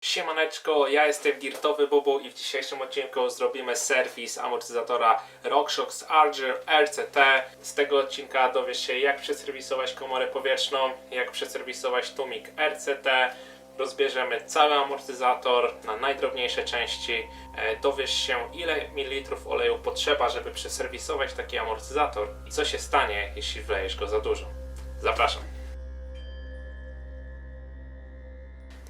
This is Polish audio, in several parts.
Siemaneczko, ja jestem Girtowy Bubu i w dzisiejszym odcinku zrobimy serwis amortyzatora RockShox Arger RCT. Z tego odcinka dowiesz się jak przeserwisować komorę powietrzną, jak przeserwisować tłumik RCT. Rozbierzemy cały amortyzator na najdrobniejsze części. E, Dowiesz się ile mililitrów oleju potrzeba, żeby przeserwisować taki amortyzator i co się stanie, jeśli wlejesz go za dużo. Zapraszam.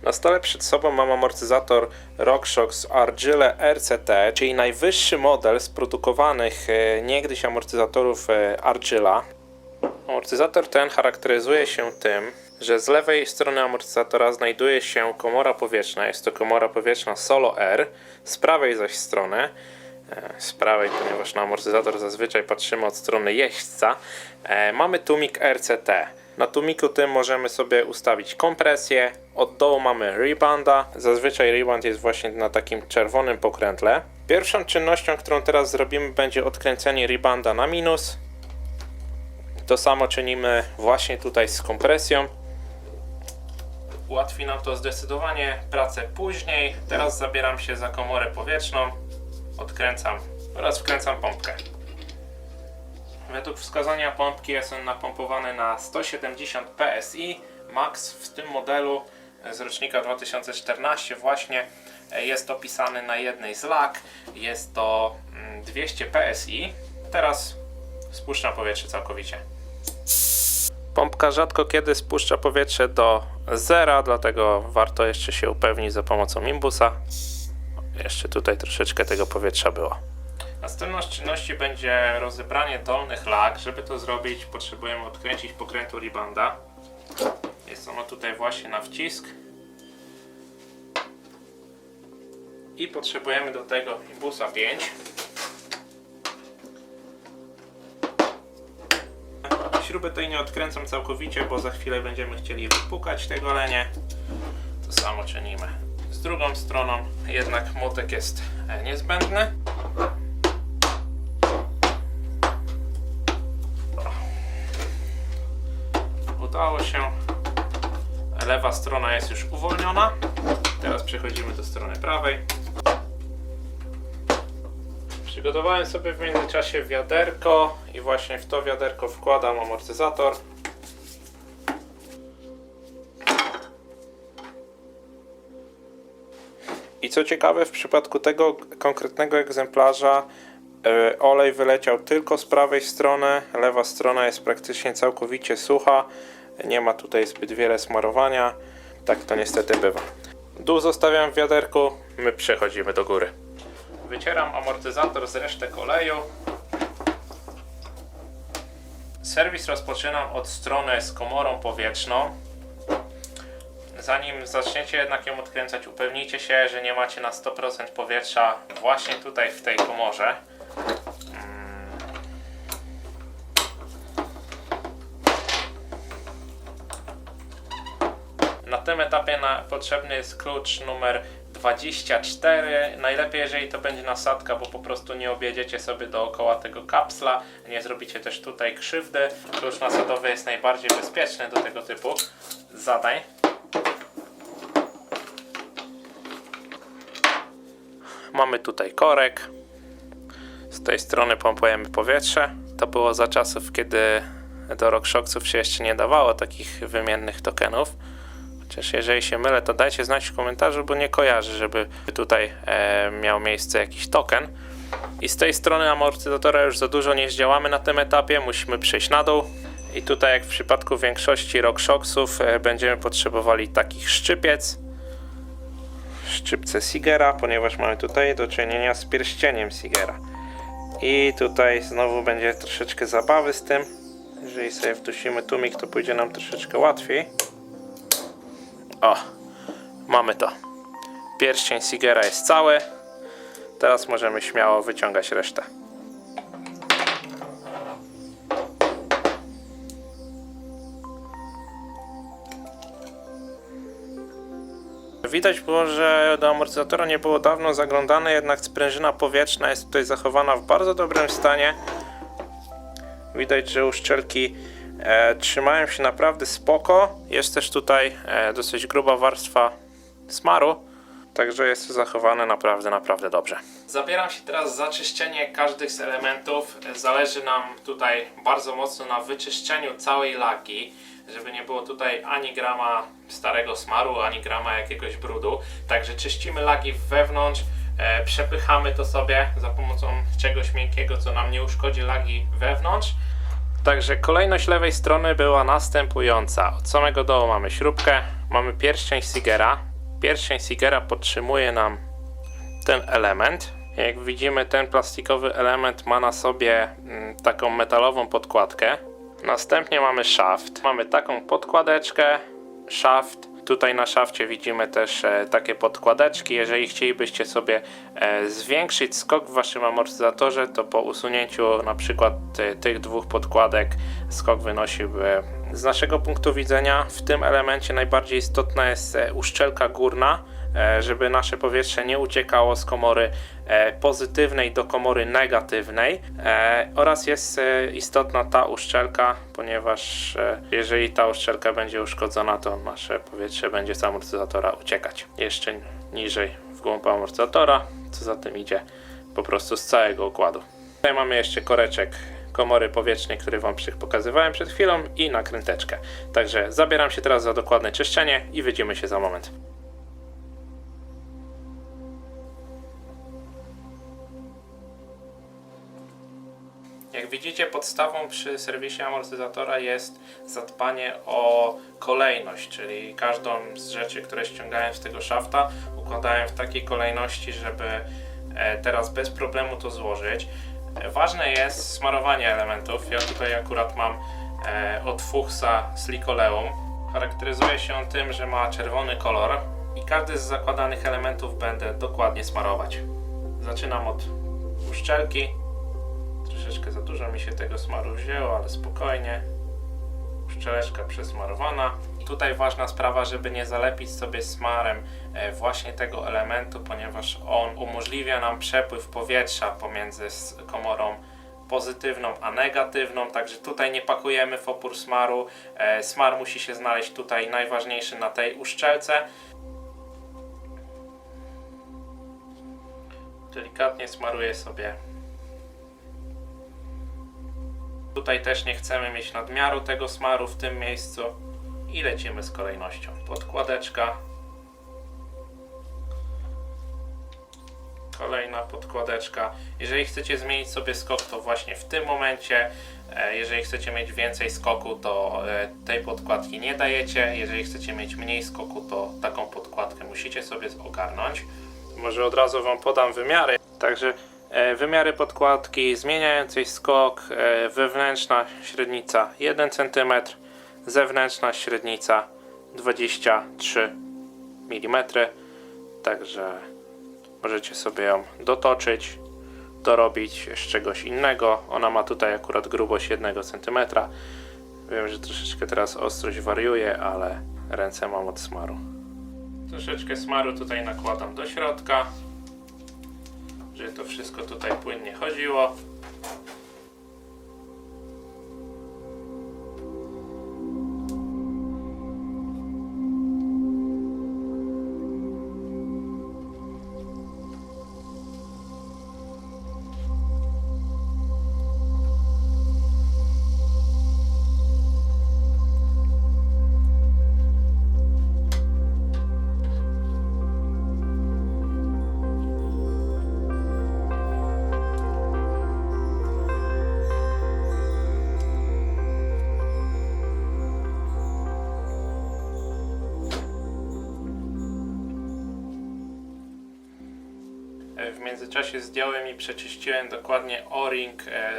Na stole przed sobą mam amortyzator RockShox Argyle RCT, czyli najwyższy model z produkowanych e, niegdyś amortyzatorów e, Argyla. Amortyzator ten charakteryzuje się tym, że z lewej strony amortyzatora znajduje się komora powietrzna. Jest to komora powietrzna Solo R. Z prawej zaś strony, z prawej, ponieważ na amortyzator zazwyczaj patrzymy od strony jeźdźca, e, mamy tłumik RCT. Na tłumiku tym możemy sobie ustawić kompresję. Od dołu mamy rebanda. Zazwyczaj reband jest właśnie na takim czerwonym pokrętle. Pierwszą czynnością, którą teraz zrobimy, będzie odkręcenie rebanda na minus. To samo czynimy właśnie tutaj z kompresją. Ułatwi nam to zdecydowanie pracę później. Teraz zabieram się za komorę powietrzną. Odkręcam. Oraz wkręcam pompkę. Według wskazania pompki jest on napompowany na 170 PSI max w tym modelu z rocznika 2014 właśnie e, jest opisany na jednej z lag. Jest to mm, 200 PSI teraz spuszczam powietrze całkowicie. Pompka rzadko kiedy spuszcza powietrze do zera, dlatego warto jeszcze się upewnić za pomocą imbusa. Jeszcze tutaj troszeczkę tego powietrza było. Następną czynności będzie rozebranie dolnych lag. Żeby to zrobić, potrzebujemy odkręcić pokrętło ribanda. Jest ono tutaj właśnie na wcisk. I potrzebujemy do tego imbusa 5. Śruby tej nie odkręcam całkowicie, bo za chwilę będziemy chcieli wypukać te golenie. To samo czynimy z drugą stroną, jednak młotek jest e, niezbędny. Udało się. Lewa strona jest już uwolniona. Teraz przechodzimy do strony prawej. Przygotowałem sobie w międzyczasie wiaderko i właśnie w to wiaderko wkładam amortyzator. I co ciekawe, w przypadku tego konkretnego egzemplarza e, olej wyleciał tylko z prawej strony, lewa strona jest praktycznie całkowicie sucha, nie ma tutaj zbyt wiele smarowania. Tak to niestety bywa. Dół zostawiam w wiaderku, my przechodzimy do góry. Wycieram amortyzator z resztek oleju. Serwis rozpoczynam od strony z komorą powietrzną. Zanim zaczniecie jednak ją odkręcać, upewnijcie się, że nie macie na 100% powietrza właśnie tutaj w tej komorze. Na tym etapie na, potrzebny jest klucz numer 24. Najlepiej, jeżeli to będzie nasadka, bo po prostu nie objedziecie sobie dookoła tego kapsla, nie zrobicie też tutaj krzywdy. Klucz nasadowy jest najbardziej bezpieczny do tego typu zadań. Mamy tutaj korek. Z tej strony pompujemy powietrze. To było za czasów, kiedy do RockShoxów się jeszcze nie dawało takich wymiennych tokenów. Chociaż jeżeli się mylę, to dajcie znać w komentarzu, bo nie kojarzę, żeby tutaj e, miał miejsce jakiś token. I z tej strony amortyzatora już za dużo nie zdziałamy na tym etapie, musimy przejść na dół. I tutaj, jak w przypadku większości RockShoxów, e, będziemy potrzebowali takich szczypiec. Szczypce Sigera, ponieważ mamy tutaj do czynienia z pierścieniem Sigera. I tutaj znowu będzie troszeczkę zabawy z tym. Jeżeli sobie wdusimy tłumik, to pójdzie nam troszeczkę łatwiej. O, mamy to. Pierścień Sigera jest cały. Teraz możemy śmiało wyciągać resztę. Widać było, że do amortyzatora nie było dawno zaglądane, jednak sprężyna powietrzna jest tutaj zachowana w bardzo dobrym stanie. Widać, że uszczelki e, trzymają się naprawdę spoko. Jest też tutaj e, dosyć gruba warstwa smaru, Także jest to zachowane naprawdę, naprawdę dobrze. Zabieram się teraz za czyszczenie każdych z elementów. Zależy nam tutaj bardzo mocno na wyczyszczeniu całej lagi, żeby nie było tutaj ani grama starego smaru, ani grama jakiegoś brudu. Także czyścimy lagi wewnątrz, e, przepychamy to sobie za pomocą czegoś miękkiego, co nam nie uszkodzi lagi wewnątrz. Także kolejność lewej strony była następująca. Od samego dołu mamy śrubkę, mamy pierścień Sigera. Pierścień Sigera podtrzymuje nam ten element. Jak widzimy, ten plastikowy element ma na sobie mm, taką metalową podkładkę. Następnie mamy szaft. Mamy taką podkładeczkę, szaft. Tutaj na szafcie widzimy też e, takie podkładeczki. Jeżeli chcielibyście sobie e, zwiększyć skok w waszym amortyzatorze, to po usunięciu na przykład e, tych dwóch podkładek skok wynosiłby z naszego punktu widzenia w tym elemencie najbardziej istotna jest uszczelka górna, żeby nasze powietrze nie uciekało z komory e, pozytywnej do komory negatywnej e, oraz jest e, istotna ta uszczelka, ponieważ e, jeżeli ta uszczelka będzie uszkodzona, to nasze powietrze będzie z amortyzatora uciekać jeszcze niżej w głąb amortyzatora, co za tym idzie po prostu z całego układu. Tutaj mamy jeszcze koreczek komory powietrznej, który Wam pokazywałem przed chwilą i nakręteczkę. Także zabieram się teraz za dokładne czyszczenie i widzimy się za moment. Widzicie, podstawą przy serwisie amortyzatora jest zadbanie o kolejność, czyli każdą z rzeczy, które ściągałem z tego szafta, układałem w takiej kolejności, żeby e, teraz bez problemu to złożyć. E, Ważne jest smarowanie elementów. Ja tutaj akurat mam e, od Fuchsa Slicoleum. Charakteryzuje się on tym, że ma czerwony kolor i każdy z zakładanych elementów będę dokładnie smarować. Zaczynam od uszczelki, Troszeczkę za dużo mi się tego smaru wzięło, ale spokojnie. Szczeleczka przesmarowana. Tutaj ważna sprawa, żeby nie zalepić sobie smarem e, właśnie tego elementu, ponieważ on umożliwia nam przepływ powietrza pomiędzy komorą pozytywną a negatywną, także tutaj nie pakujemy w opór smaru. E, Smar musi się znaleźć tutaj najważniejszy na tej uszczelce. Delikatnie smaruję sobie Tutaj też nie chcemy mieć nadmiaru tego smaru w tym miejscu i lecimy z kolejnością. Podkładeczka. Kolejna podkładeczka. Jeżeli chcecie zmienić sobie skok, to właśnie w tym momencie. E, Jeżeli chcecie mieć więcej skoku, to e, tej podkładki nie dajecie. Jeżeli chcecie mieć mniej skoku, to taką podkładkę musicie sobie ogarnąć. Może od razu Wam podam wymiary. Także wymiary podkładki zmieniającej skok, e, wewnętrzna średnica 1 cm, zewnętrzna średnica 23 mm. Także możecie sobie ją dotoczyć, dorobić z czegoś innego. Ona ma tutaj akurat grubość 1 cm. Wiem, że troszeczkę teraz ostrość wariuje, ale ręce mam od smaru. Troszeczkę smaru tutaj nakładam do środka, żeby to wszystko tutaj płynnie chodziło. W międzyczasie zdjąłem i przeczyściłem dokładnie o-ring e,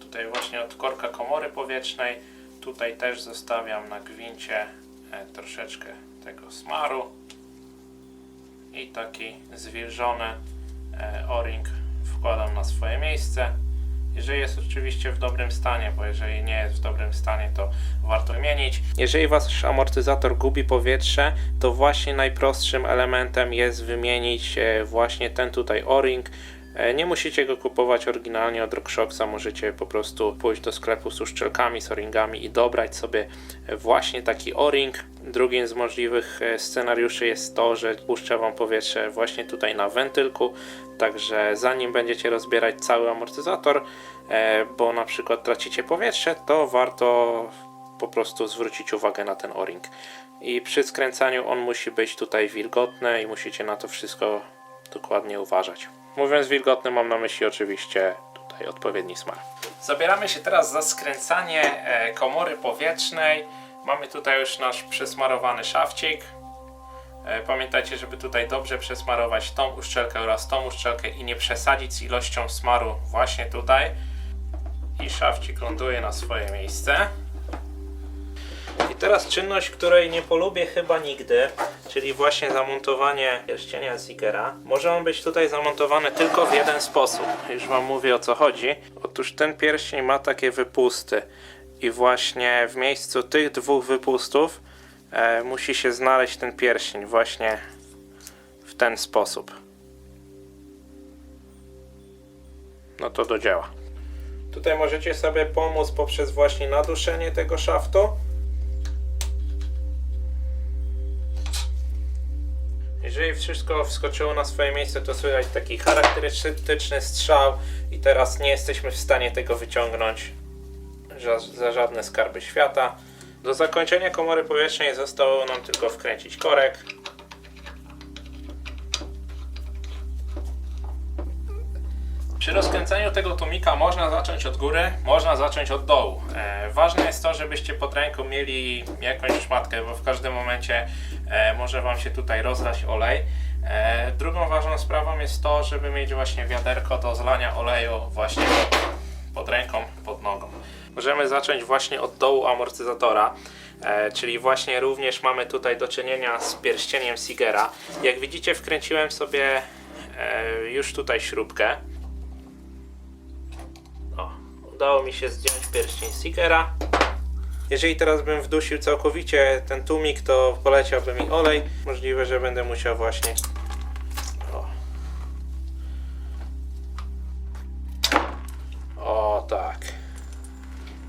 tutaj właśnie od korka komory powietrznej. Tutaj też zostawiam na gwincie e, troszeczkę tego smaru i taki zwilżony e, o-ring wkładam na swoje miejsce. Jeżeli jest oczywiście w dobrym stanie, bo jeżeli nie jest w dobrym stanie, to warto wymienić. Jeżeli wasz amortyzator gubi powietrze, to właśnie najprostszym elementem jest wymienić e, właśnie ten tutaj o-ring. E, Nie musicie go kupować oryginalnie od RockShoxa, możecie po prostu pójść do sklepu z uszczelkami, z o-ringami i dobrać sobie właśnie taki o-ring. Drugim z możliwych e, scenariuszy jest to, że puszcza Wam powietrze właśnie tutaj na wentylku, także zanim będziecie rozbierać cały amortyzator, e, bo na przykład tracicie powietrze, to warto po prostu zwrócić uwagę na ten o-ring. I przy skręcaniu on musi być tutaj wilgotny i musicie na to wszystko dokładnie uważać. Mówiąc wilgotny, mam na myśli oczywiście tutaj odpowiedni smar. Zabieramy się teraz za skręcanie e, komory powietrznej. Mamy tutaj już nasz przesmarowany szafcik. E, Pamiętajcie, żeby tutaj dobrze przesmarować tą uszczelkę oraz tą uszczelkę i nie przesadzić z ilością smaru właśnie tutaj. I szafcik ląduje na swoje miejsce. Teraz czynność, której nie polubię chyba nigdy, czyli właśnie zamontowanie pierścienia Zigera. Może on być tutaj zamontowany tylko w jeden sposób. Już Wam mówię o co chodzi. Otóż ten pierścień ma takie wypusty i właśnie w miejscu tych dwóch wypustów e, musi się znaleźć ten pierścień właśnie w ten sposób. No to do dzieła. Tutaj możecie sobie pomóc poprzez właśnie naduszenie tego szaftu. Jeżeli wszystko wskoczyło na swoje miejsce, to słychać taki charakterystyczny strzał i teraz nie jesteśmy w stanie tego wyciągnąć za, za żadne skarby świata. Do zakończenia komory powietrznej zostało nam tylko wkręcić korek. Przy rozkręcaniu tego tłumika można zacząć od góry, można zacząć od dołu. E, ważne jest to, żebyście pod ręką mieli jakąś szmatkę, bo w każdym momencie e, może Wam się tutaj rozlać olej. E, drugą ważną sprawą jest to, żeby mieć właśnie wiaderko do zlania oleju właśnie pod ręką, pod nogą. Możemy zacząć właśnie od dołu amortyzatora. E, czyli właśnie również mamy tutaj do czynienia z pierścieniem Sigera. Jak widzicie wkręciłem sobie e, już tutaj śrubkę. Udało mi się zdjąć pierścień Seekera. Jeżeli teraz bym wdusił całkowicie ten tłumik, to poleciałby mi olej. Możliwe, że będę musiał właśnie.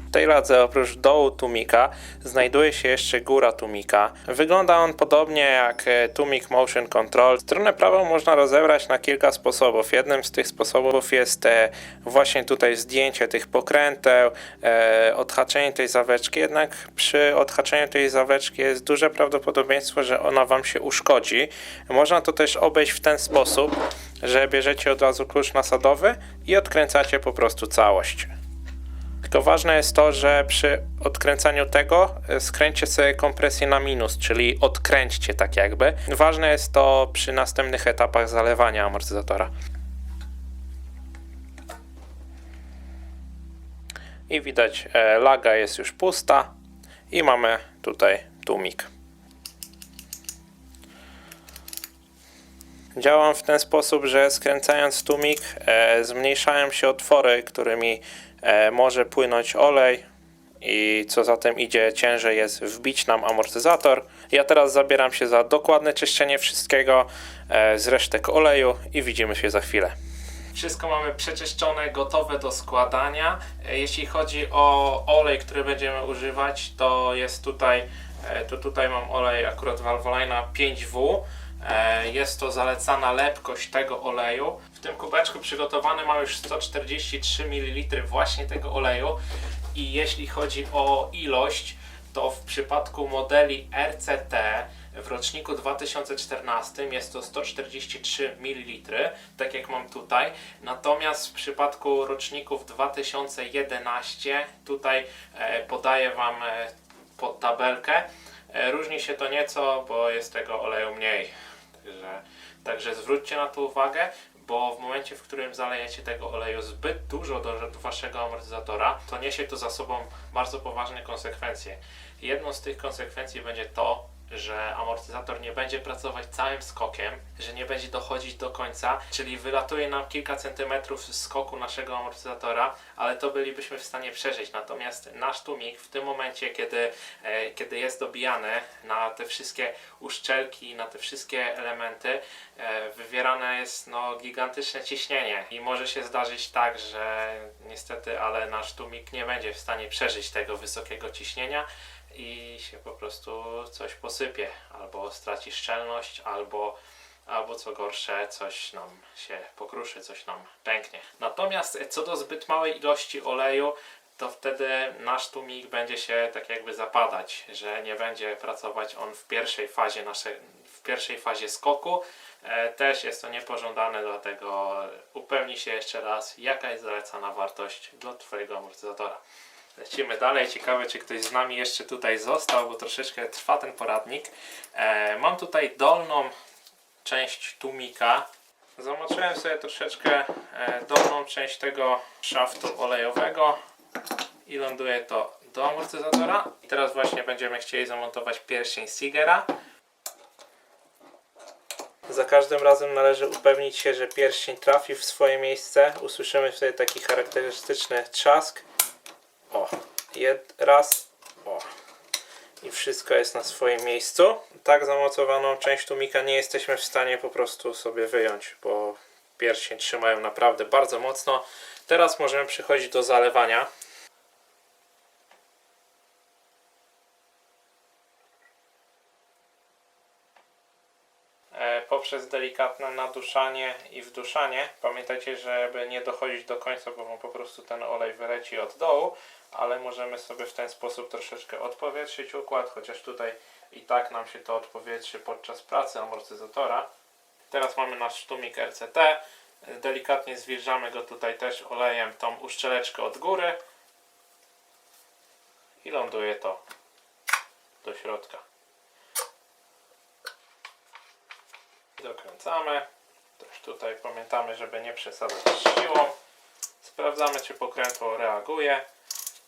W tej ladze oprócz dołu tłumika znajduje się jeszcze góra tłumika. Wygląda on podobnie jak e, tłumik Motion Control. Stronę prawą można rozebrać na kilka sposobów. Jednym z tych sposobów jest e, właśnie tutaj zdjęcie tych pokręteł, e, odhaczenie tej zaweczki, jednak przy odhaczeniu tej zaweczki jest duże prawdopodobieństwo, że ona Wam się uszkodzi. Można to też obejść w ten sposób, że bierzecie od razu klucz nasadowy i odkręcacie po prostu całość. Tylko ważne jest to, że przy odkręcaniu tego e, skręćcie sobie kompresję na minus, czyli odkręćcie tak jakby. Ważne jest to przy następnych etapach zalewania amortyzatora. I widać, e, laga jest już pusta i mamy tutaj tłumik. Działam w ten sposób, że skręcając tłumik e, zmniejszają się otwory, którymi może płynąć olej i co za tym idzie ciężej jest wbić nam amortyzator. Ja teraz zabieram się za dokładne czyszczenie wszystkiego e, z resztek oleju i widzimy się za chwilę. Wszystko mamy przeczyszczone, gotowe do składania. E, Jeśli chodzi o olej, który będziemy używać, to jest tutaj, e, to tutaj mam olej akurat Valvoline 5W. E, Jest to zalecana lepkość tego oleju. W tym kubeczku przygotowany mam już 143 ml właśnie tego oleju. I jeśli chodzi o ilość, to w przypadku modeli RCT w roczniku 2014 jest to 143 ml, tak jak mam tutaj. Natomiast w przypadku roczników 2011 tutaj e, podaję Wam e, tabelkę. Różni się to nieco, bo jest tego oleju mniej. Także, także zwróćcie na to uwagę, bo w momencie, w którym zalejecie tego oleju zbyt dużo do, waszego amortyzatora, to niesie to za sobą bardzo poważne konsekwencje. Jedną z tych konsekwencji będzie to, że amortyzator nie będzie pracować całym skokiem, że nie będzie dochodzić do końca, czyli wylatuje nam kilka centymetrów skoku naszego amortyzatora, ale to bylibyśmy w stanie przeżyć. Natomiast nasz tłumik w tym momencie, kiedy, e, kiedy jest dobijany na te wszystkie uszczelki, na te wszystkie elementy, e, wywierane jest no, gigantyczne ciśnienie i może się zdarzyć tak, że niestety, ale nasz tłumik nie będzie w stanie przeżyć tego wysokiego ciśnienia i się po prostu coś posypie, albo straci szczelność, albo, albo co gorsze, coś nam się pokruszy, coś nam pęknie. Natomiast co do zbyt małej ilości oleju, to wtedy nasz tłumik będzie się tak jakby zapadać, że nie będzie pracować on w pierwszej fazie naszej, w pierwszej fazie skoku. E, też jest to niepożądane, dlatego upewnij się jeszcze raz, jaka jest zalecana wartość dla Twojego amortyzatora. Lecimy dalej. Ciekawe, czy ktoś z nami jeszcze tutaj został, bo troszeczkę trwa ten poradnik. E, mam tutaj dolną część tłumika. Zamoczyłem sobie troszeczkę e, dolną część tego szaftu olejowego i ląduje to do amortyzatora. I teraz właśnie będziemy chcieli zamontować pierścień Sigera. Za każdym razem należy upewnić się, że pierścień trafi w swoje miejsce. Usłyszymy wtedy taki charakterystyczny trzask. O, jed, raz, o. I wszystko jest na swoim miejscu. Tak zamocowaną część tłumika nie jesteśmy w stanie po prostu sobie wyjąć, bo pierścień trzymają naprawdę bardzo mocno. Teraz możemy przechodzić do zalewania. E, poprzez delikatne naduszanie i wduszanie. Pamiętajcie, żeby nie dochodzić do końca, bo wam po prostu ten olej wyleci od dołu, ale możemy sobie w ten sposób troszeczkę odpowietrzyć układ, chociaż tutaj i tak nam się to odpowietrzy podczas pracy amortyzatora. Teraz mamy nasz sztumik RCT. Delikatnie zwilżamy go tutaj też olejem tą uszczeleczkę od góry i ląduje to do środka. Dokręcamy. Też tutaj pamiętamy, żeby nie przesadzać siłą. Sprawdzamy, czy pokrętło reaguje.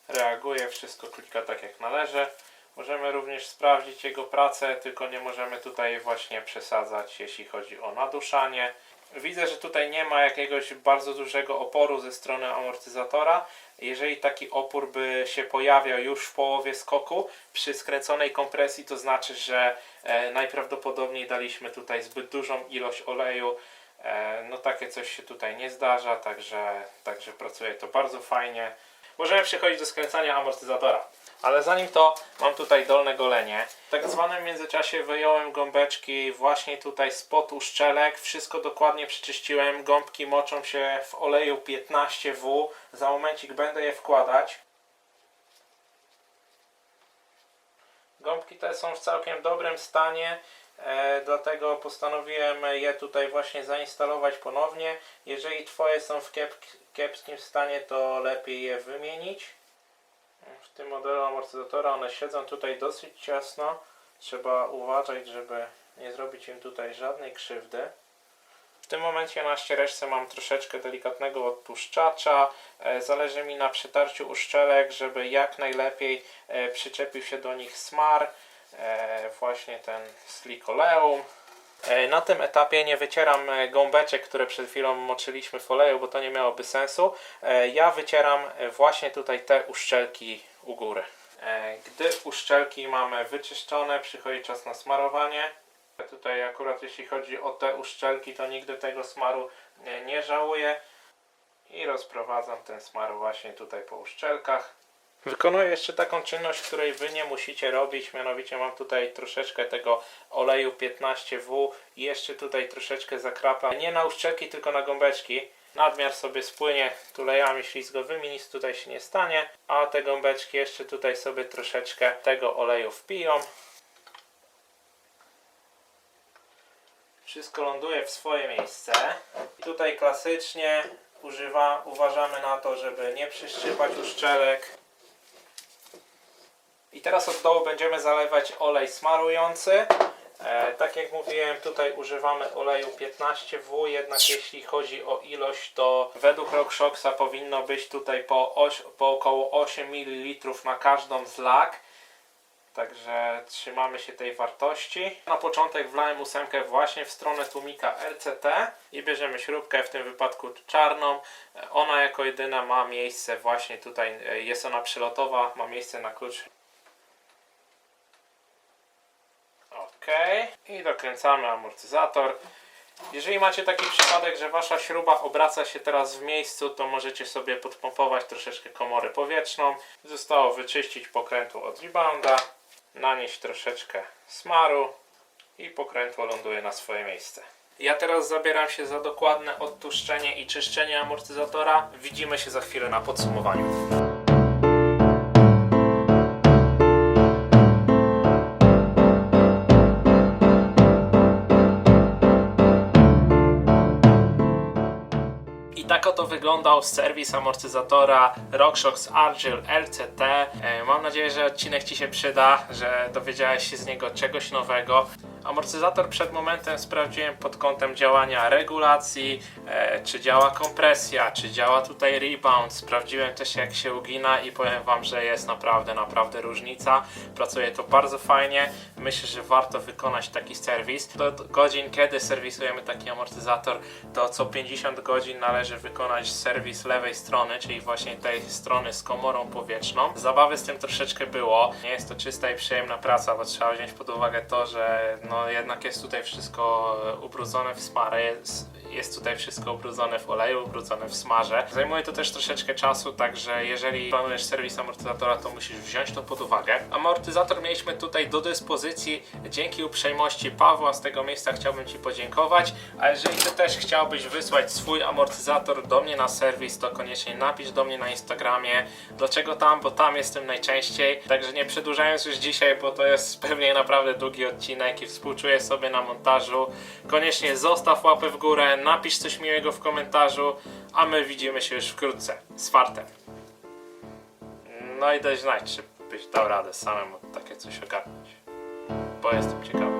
Reaguje, wszystko klika tak jak należy. Możemy również sprawdzić jego pracę, tylko nie możemy tutaj właśnie przesadzać, jeśli chodzi o naduszanie. Widzę, że tutaj nie ma jakiegoś bardzo dużego oporu ze strony amortyzatora. Jeżeli taki opór by się pojawiał już w połowie skoku przy skręconej kompresji, to znaczy, że e, najprawdopodobniej daliśmy tutaj zbyt dużą ilość oleju. E, no takie coś się tutaj nie zdarza, także, także pracuje to bardzo fajnie. Możemy przechodzić do skręcania amortyzatora. Ale zanim to, mam tutaj dolne golenie. W tak zwanym międzyczasie wyjąłem gąbeczki właśnie tutaj spod uszczelek. Wszystko dokładnie przeczyściłem. Gąbki moczą się w oleju 15W. Za momencik będę je wkładać. Gąbki te są w całkiem dobrym stanie, e, dlatego postanowiłem je tutaj właśnie zainstalować ponownie. Jeżeli Twoje są w kiep, kiepskim stanie, to lepiej je wymienić. Tym modelu amortyzatora one siedzą tutaj dosyć ciasno. Trzeba uważać, żeby nie zrobić im tutaj żadnej krzywdy. W tym momencie na ściereczce mam troszeczkę delikatnego odtłuszczacza. E, Zależy mi na przytarciu uszczelek, żeby jak najlepiej e, przyczepił się do nich smar. E, Właśnie ten slikoleum. Na tym etapie nie wycieram gąbeczek, które przed chwilą moczyliśmy w oleju, bo to nie miałoby sensu. Ja wycieram właśnie tutaj te uszczelki u góry. E, Gdy uszczelki mamy wyczyszczone, przychodzi czas na smarowanie. Tutaj akurat jeśli chodzi o te uszczelki, to nigdy tego smaru nie, żałuję. I rozprowadzam ten smar właśnie tutaj po uszczelkach. Wykonuję jeszcze taką czynność, której Wy nie musicie robić, mianowicie mam tutaj troszeczkę tego oleju 15W i jeszcze tutaj troszeczkę zakrapa, nie na uszczelki, tylko na gąbeczki. Nadmiar sobie spłynie tulejami ślizgowymi, nic tutaj się nie stanie, a te gąbeczki jeszcze tutaj sobie troszeczkę tego oleju wpiją. Wszystko ląduje w swoje miejsce. I tutaj klasycznie używa, uważamy na to, żeby nie przyszczypać uszczelek. I teraz od dołu będziemy zalewać olej smarujący. E, tak jak mówiłem, tutaj używamy oleju 15W, jednak jeśli chodzi o ilość, to według RockShoxa powinno być tutaj po, oś, po około 8 ml na każdą z lak. Także trzymamy się tej wartości. Na początek wlałem ósemkę właśnie w stronę tłumika RCT i bierzemy śrubkę, w tym wypadku czarną. Ona jako jedyna ma miejsce właśnie tutaj, e, jest ona przelotowa, ma miejsce na klucz. Ok, i dokręcamy amortyzator. Jeżeli macie taki przypadek, że wasza śruba obraca się teraz w miejscu, to możecie sobie podpompować troszeczkę komorę powietrzną. Zostało wyczyścić pokrętło od rebounda, nanieść troszeczkę smaru i pokrętło ląduje na swoje miejsce. Ja teraz zabieram się za dokładne odtłuszczenie i czyszczenie amortyzatora. Widzimy się za chwilę na podsumowaniu. Tak oto wyglądał serwis amortyzatora RockShox Argyle LCT. E, Mam nadzieję, że odcinek Ci się przyda, że dowiedziałeś się z niego czegoś nowego. Amortyzator przed momentem sprawdziłem pod kątem działania regulacji, e, czy działa kompresja, czy działa tutaj rebound. Sprawdziłem też jak się ugina i powiem Wam, że jest naprawdę, naprawdę różnica. Pracuje to bardzo fajnie. Myślę, że warto wykonać taki serwis. Do godzin, kiedy serwisujemy taki amortyzator, to co 50 godzin należy wykonać serwis lewej strony, czyli właśnie tej strony z komorą powietrzną. Zabawy z tym troszeczkę było. Nie jest to czysta i przyjemna praca, bo trzeba wziąć pod uwagę to, że no jednak jest tutaj wszystko e, ubrudzone w smarę, jest, jest tutaj wszystko ubrudzone w oleju, ubrudzone w smarze. Zajmuje to też troszeczkę czasu, także jeżeli planujesz serwis amortyzatora, to musisz wziąć to pod uwagę. Amortyzator mieliśmy tutaj do dyspozycji dzięki uprzejmości Pawła. Z tego miejsca chciałbym Ci podziękować. A jeżeli Ty też chciałbyś wysłać swój amortyzator do mnie na serwis, to koniecznie napisz do mnie na Instagramie. Dlaczego tam? Bo tam jestem najczęściej. Także nie przedłużając już dzisiaj, bo to jest pewnie naprawdę długi odcinek i współczuję sobie na montażu. Koniecznie zostaw łapę w górę, napisz coś miłego w komentarzu, a my widzimy się już wkrótce. Z fartem. No i daj znać, czy byś dał radę samemu takie coś ogarnąć. Bo jestem ciekawy.